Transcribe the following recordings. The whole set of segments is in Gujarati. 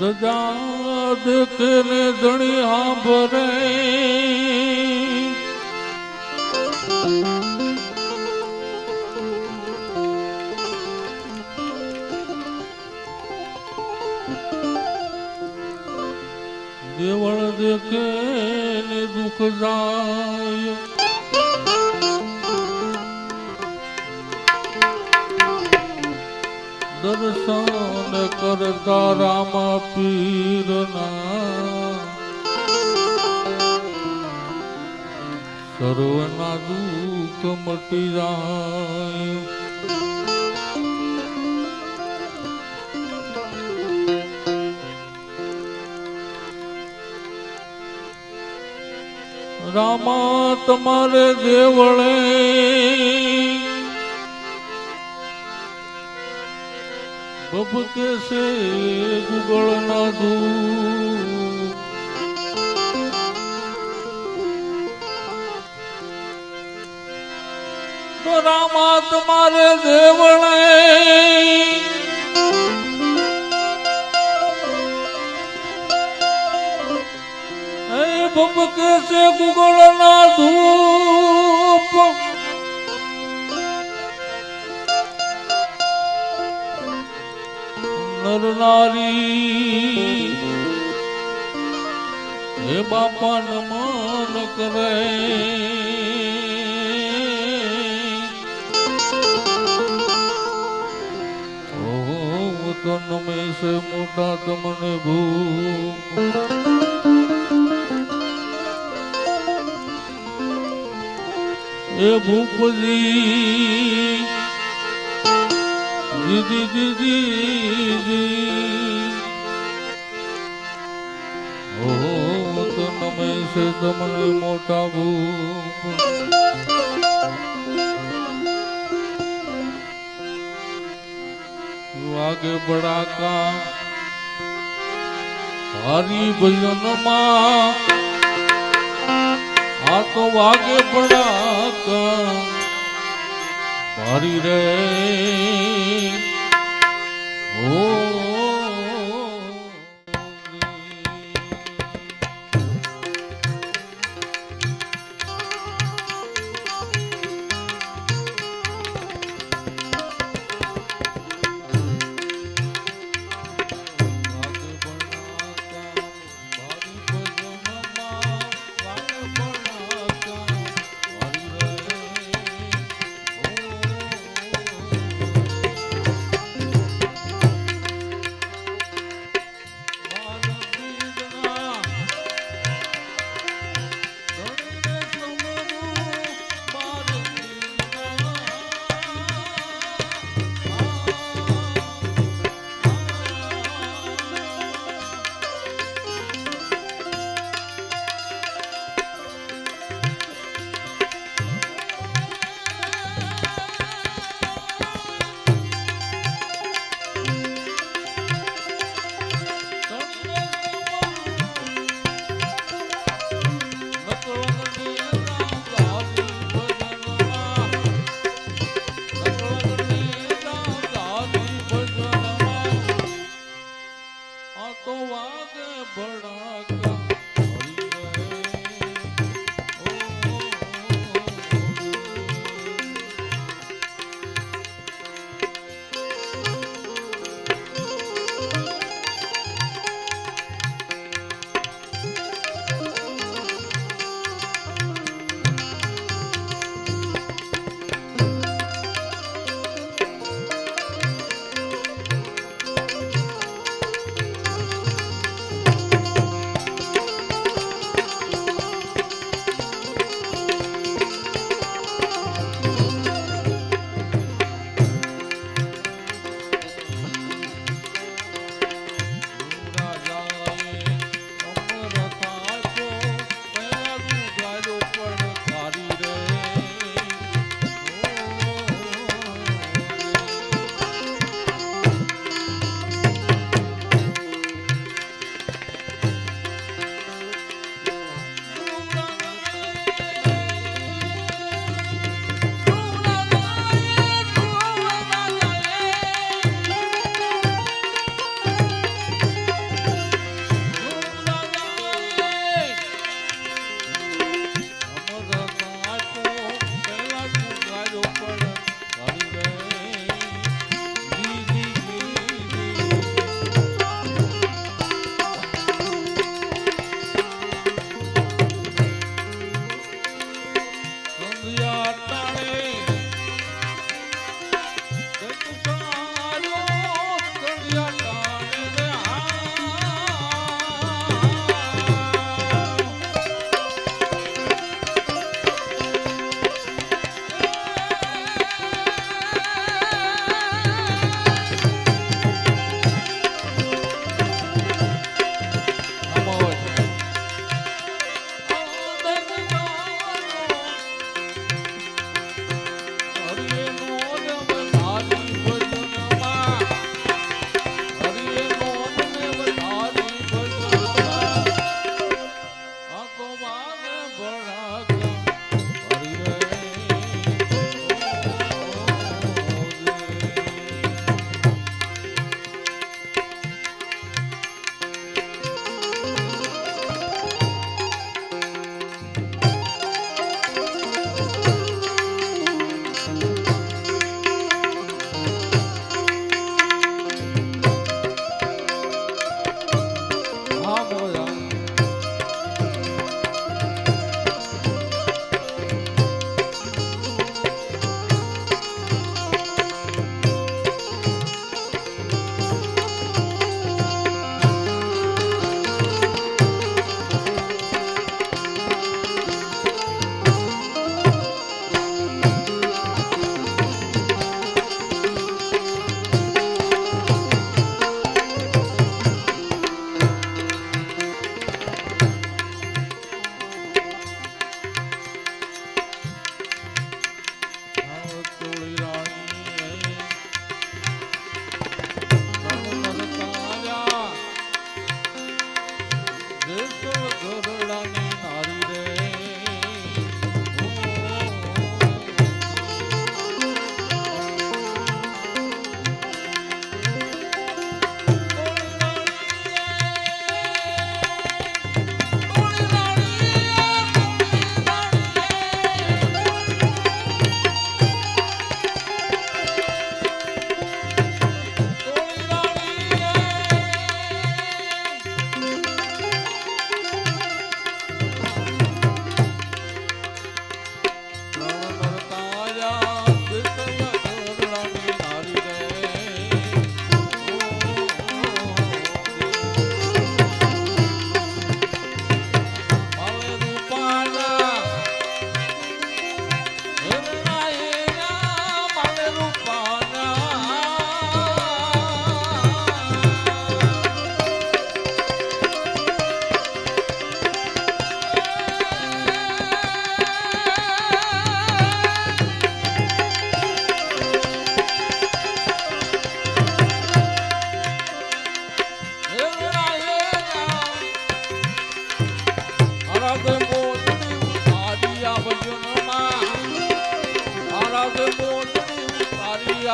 દજા દેખે ને ધણી હાંભરે દેખે ને દુઃખ જાય દર્શન કરતા રામા પીરના સર્વના દુઃખ મટી જાય રામા તમારે દેવળે. બબકે છે ગુગળ ના તો રામા તમારે દેવળે. એ ભબકે છે ગુગળ ના ધૂપ. નર નારી હે બાપા નમન કરે. તો નમે છે મોટા તમને ભૂ એ ભૂપજી દીદી દીદી ઓહો, તો નમે છે તમને મોટા ભૂપ. વાગે બડાકા હરી ભજનમાં આ તો વાગે પડાકા ભારી રે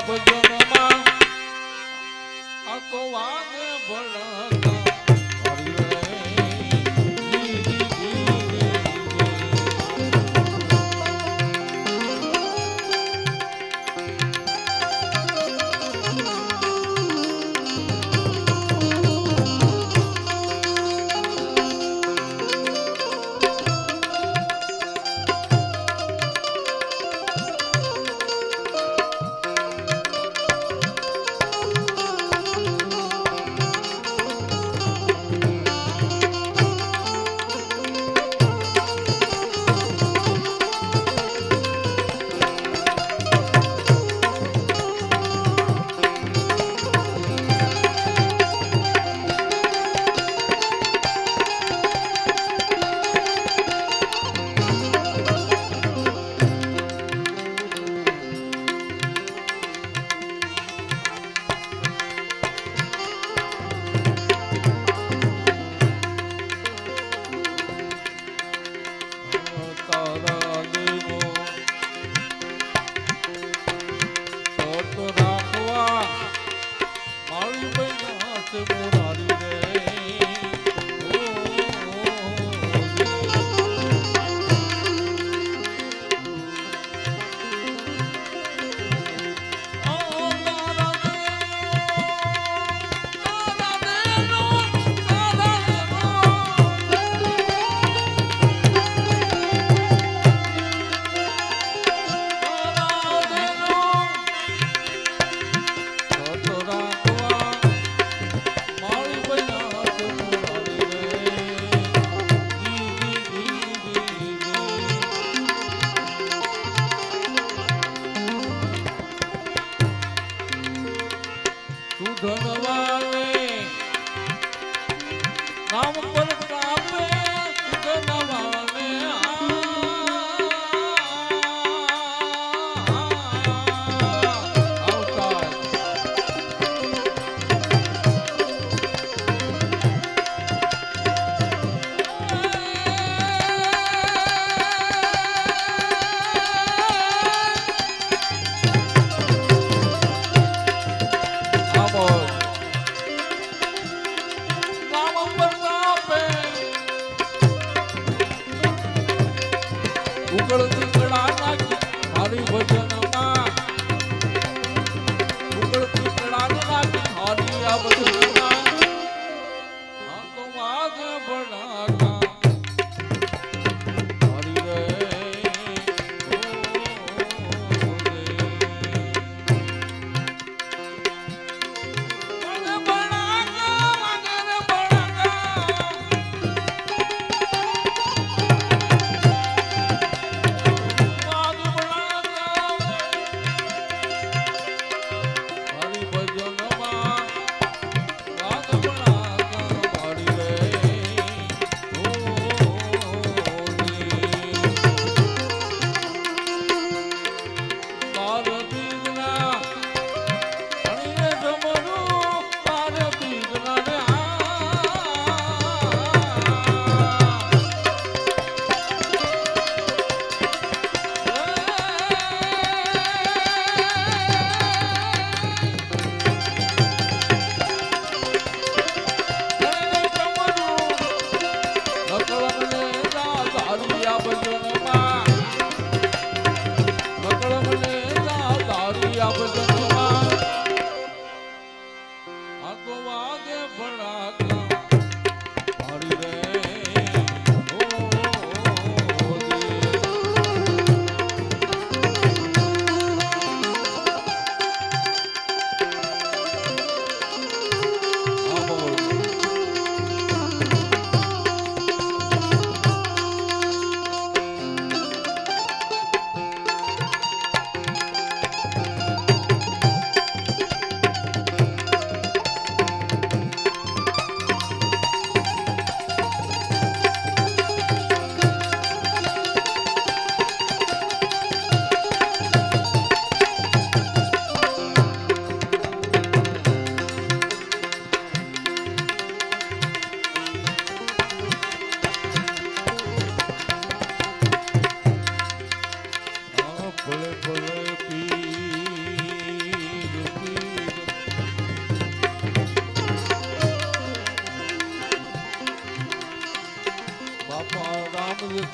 ભજનમાં આ તો વાગ ભળકા આ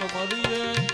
Maria